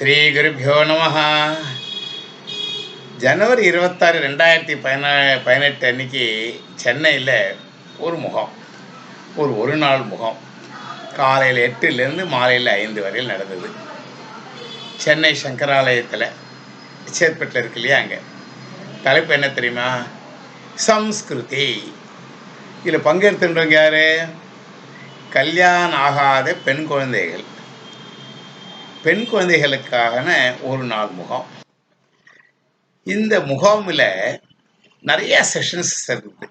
ஸ்ரீ குருபியோ நம ஜனவரி இருபத்தாறு ரெண்டாயிரத்தி பதினா பதினெட்டு அன்னைக்கு சென்னையில் ஒரு முகம். ஒரு ஒரு நாள் முகம். காலையில் எட்டுலேருந்து மாலையில் ஐந்து வரையில் நடந்தது. சென்னை சங்கராலயத்தில் சேத்பட்டில் இருக்கு இல்லையா அங்கே. தலைப்பு என்ன தெரியுமா? சம்ஸ்கிருதி. இதில் பங்கெடுத்துன்றவங்க யார்? கல்யாணம் ஆகாத பெண் குழந்தைகள். பெண் குழந்தைகளுக்கான ஒரு நாள் முகாம். இந்த முகாமில் நிறைய செஷன்ஸ் இருக்குது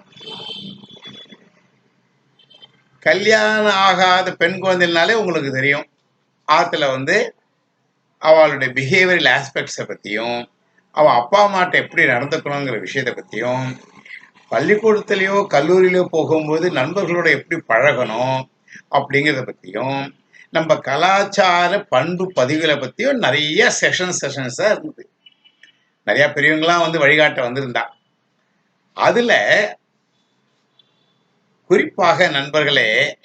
கல்யாணம் ஆகாத பெண் குழந்தைனாலே உங்களுக்கு தெரியும். ஆற்றுல வந்து அவளுடைய பிஹேவியரல் ஆஸ்பெக்ட்ஸை பற்றியும் அவள் அப்பா அம்மாட்ட எப்படி நடந்துக்கணுங்கிற விஷயத்தை பற்றியும் பள்ளிக்கூடத்துலேயோ கல்லூரியிலையோ போகும்போது நண்பர்களோட எப்படி பழகணும் அப்படிங்கிறத பற்றியும் நம்ம கலாச்சார பண்பு பதிவுகளை பற்றியும் நிறைய செஷன் செஷன்ஸாக இருந்தது. நிறையா பெரியவங்களாம் வந்து வழிகாட்ட வந்திருந்தா. அதில் குறிப்பாக நண்பர்களே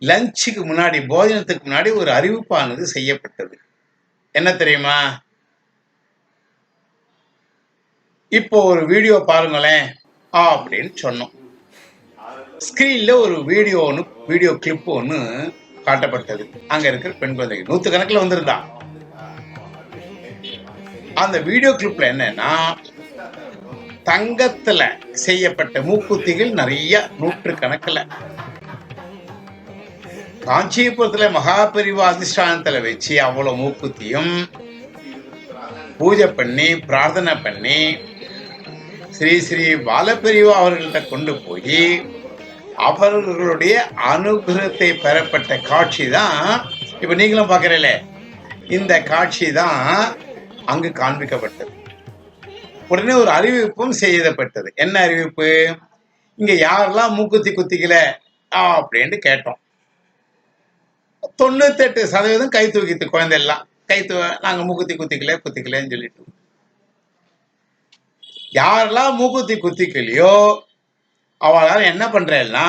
லஞ்சுக்கு முன்னாடி போஜனத்துக்கு முன்னாடி ஒரு அறிவிப்பானது செய்யப்பட்டது. என்ன தெரியுமா? இப்போ ஒரு வீடியோ பாருங்களேன் ஆ அப்படின்னு சொன்னோம். ஸ்க்ரீனில் ஒரு வீடியோ ஒன்று வீடியோ கிளிப் ஒன்று காட்டப்பட்டது. அங்க இருக்கிற பெண் குழந்தைகள். நூத்து கணக்கில் வந்திருந்தா. அந்த வீடியோ கிளிப்ல என்னன்னா தங்கத்துல செய்யப்பட்ட மூக்குத்திகள் நிறைய நூற்று கணக்கில் காஞ்சிபுரத்துல மகாபெரிவா அதிஷ்டானத்துல வச்சு அவ்வளவு மூக்குத்தியும் பூஜை பண்ணி பிரார்த்தனை பண்ணி ஸ்ரீ ஸ்ரீ பாலபெரிவா அவர்கள்ட்ட கொண்டு போய் அவர்களுடைய அனுகிரகத்தை பெறப்பட்ட காட்சி தான் இப்ப நீங்களும் பார்க்கறீங்களே. இந்த காட்சி தான் அங்கு காண்பிக்கப்பட்டது. உடனே ஒரு அறிவிப்பும் செய்யப்பட்டது. என்ன அறிவிப்பு? இங்க யாரெல்லாம் மூக்குத்தி குத்திக்கல? அப்படின்னு கேட்டோம். தொண்ணூத்தெட்டு சதவீதம் கை தூக்கித்து குழந்தை எல்லாம். கை தூ நாங்க மூக்குத்தி குத்திக்கல குத்திக்கலன்னு சொல்லிட்டு யாரெல்லாம் மூக்குத்தி குத்திக்கலையோ அவளால் என்ன பண்றேன்னா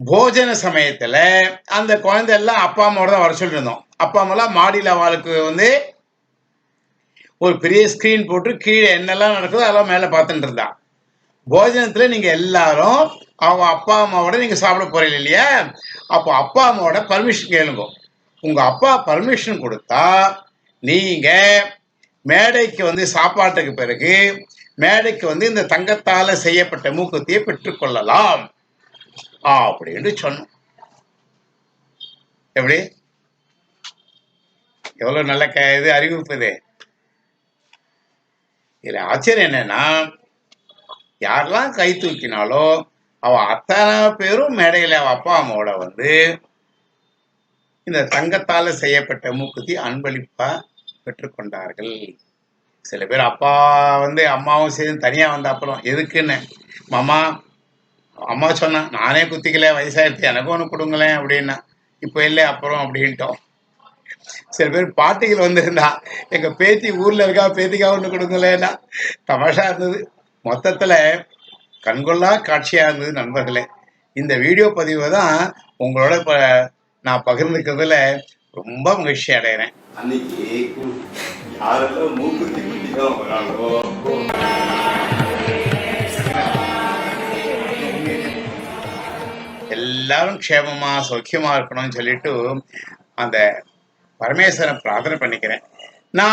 போஜன சமயத்துல அந்த குழந்தை எல்லாம் அப்பா அம்மாவோட தான் வர சொல்லியிருந்தோம். அப்பா அம்மாலாம் மாடியில் அவளுக்கு வந்து ஒரு பெரிய ஸ்க்ரீன் போட்டு கீழே என்னெல்லாம் நடக்குதோ அதெல்லாம் மேலே பார்த்துட்டு இருந்தா. போஜனத்தில் நீங்கள் எல்லாரும் அவங்க அப்பா அம்மாவோட நீங்கள் சாப்பிட போகிறீங்க இல்லையா? அப்போ அப்பா அம்மாவோட பர்மிஷன் கேளுங்க. உங்கள் அப்பா பர்மிஷன் கொடுத்தா நீங்கள் மேடைக்கு வந்து சாப்பாட்டுக்கு பிறகு மேடைக்கு வந்து இந்த தங்கத்தால செய்யப்பட்ட மூக்குத்தியை பெற்றுக்கொள்ளலாம் அப்படின்னு சொன்னோம் எப்படி? எவ்வளவு நல்ல க இது அறிவிப்பு இது. இதுல ஆச்சரியம் என்னன்னா யாரெல்லாம் கை தூக்கினாலோ அவ அத்தனை பேரும் மேடையில அவ அப்பா அம்மாவோட வந்து இந்த தங்கத்தால செய்யப்பட்ட மூக்குத்தி அன்பளிப்பா பெற்றுக்கொண்டார்கள் சில பேர் அப்பா வந்து அம்மாவும் சேர்ந்து தனியாக வந்த அப்புறம் எதுக்குன்னு? மாமா அம்மா சொன்னேன் நானே குத்திக்கல வயசாயிடுச்சு எனக்கும் ஒன்று கொடுங்களேன் அப்படின்னா. இப்போ இல்லை அப்புறம் அப்படின்ட்டோம். சில பேர் பாட்டிகள் வந்திருந்தா எங்க பேத்தி ஊர்ல இருக்கா பேத்திக்கா ஒன்று கொடுங்களேன்னா தமாஷா இருந்தது. மொத்தத்துல கண்கொள்ளா காட்சியா இருந்தது நண்பர்களே. இந்த வீடியோ பதிவை தான் உங்களோட இப்ப நான் பகிர்ந்துக்கிறதுல ரொம்ப மகிழ்ச்சி அடைகிறேன் அன்னைக்கு யாரெல்லாம் மூக்குத்தி குட்டிதான் வராங்களோ? எல்லாரும் க்ஷேமமா சௌக்கியமா இருக்கணும்னு சொல்லிட்டு அந்த பரமேஸ்வரன் பிரார்த்தனை பண்ணிக்கிறேன். ஓம்